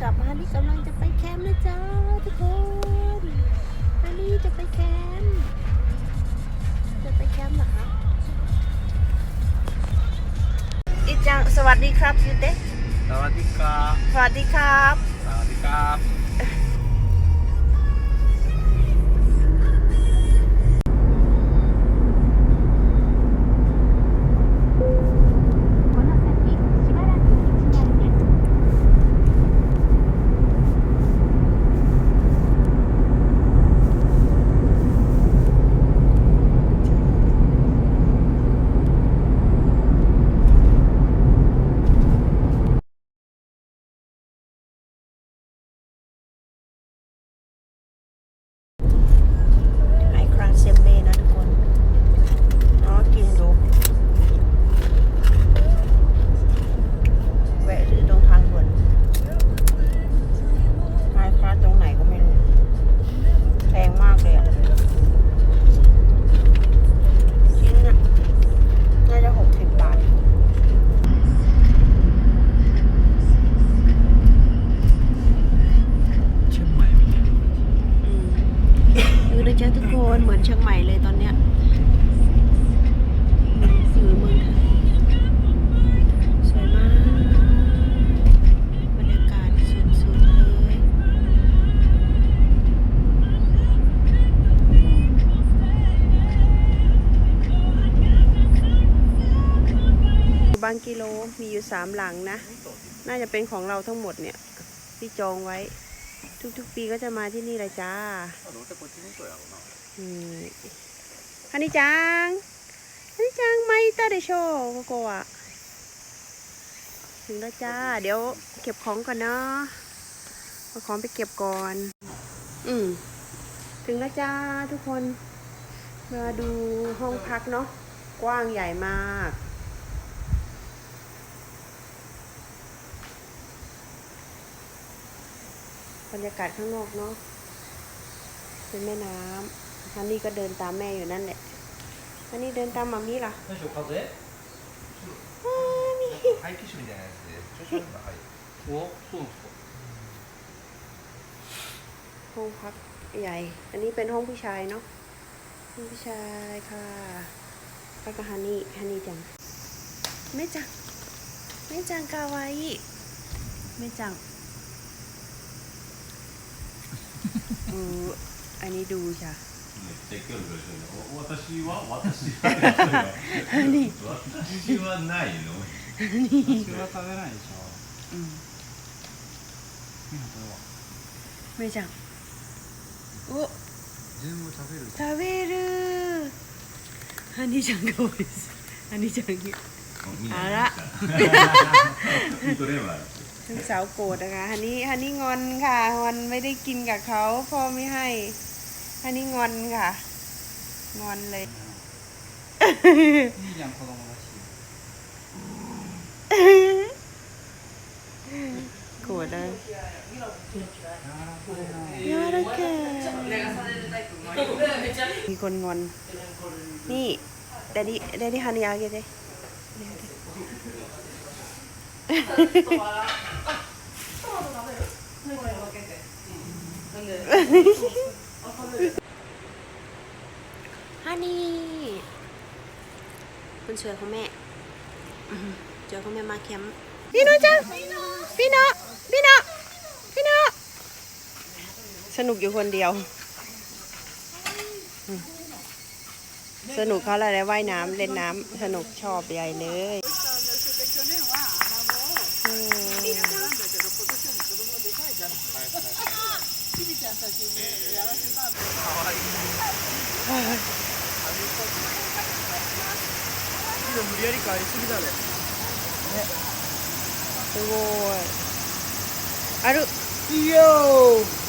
กลับฮันนี่กำลังจะไปแคมป์นะจ๊ะทุกคนฮันนี่จะไปแคมป์จะไปแคมป์เหรอคะอีจังสวัสดีครับยูเต้สวัสดีครับ สวัสดีครับ สวัสดีครับ คนเหมือนเชียงใหม่เลยตอนเนี้ยสื่อเมืองไทยสวยมากบรรยากาศสุดๆเลยบางกิโลมีอยู่สามหลังนะ น่าจะเป็นของเราทั้งหมดเนี่ย ที่จองไว้ ทุกๆ ปีก็จะมาที่นี่เลยจ้า ฮันนี่จังฮันนี่จังไม่ตาเดโชว์กโกะถึงแล้วจ้า เดี๋ยวเก็บของก่อนเนาะเอาของไปเก็บก่อน อืมถึงแล้วจ้าทุกคน มาดูห้องพักเนาะ กว้างใหญ่มากบรรยากาศข้างนอกเนาะเป็นแม่น้ำ ฮันนี่ก็เดินตามแม่อยู่นั่นแหละฮันนี่เดินตามมามี่ล่ะ 大将風排気種みたいなやつで調子悪いんだはいおそうですか ห้องพักใหญ่ อันนี้เป็นห้องผู้ชายเนาะ ห้องผู้ชายค่ะแล้วก็ฮันนี่ฮันนี่จังแม่จังแม่จังกาวาอิแม่จังเอออันนี้ดูจ้ะ 説教の文章に私は私は私はないの私は食べないでしょうんみなこれはめいちゃんお全部食べる食べるハニーちゃんが多いですハニーちゃんにあらลูกสาวโกรธนะคะฮันนี่ฮันนี่งอนค่ะงอนไม่ได้กินกับเขาพ่อไม่ให้ ฮันนี่งอนค่ะ งอนเลย いいじゃん子供だし โกรธเลย やわらかいな ยารักแกมีคนงอน นี่เดดดี้เดดดี้ฮันนี่อาเกเด คนสวยของแม่อื้อหือเจอของแม่มาแคมป์พี่โนจ้าพี่โนพี่โนพี่โนสนุกอยู่คนเดียว สนุกเขาอะไรว่ายน้ำเล่นน้ำสนุกชอบใหญ่เลย อืม無理やり帰りすぎだろすごい。ある。いいよ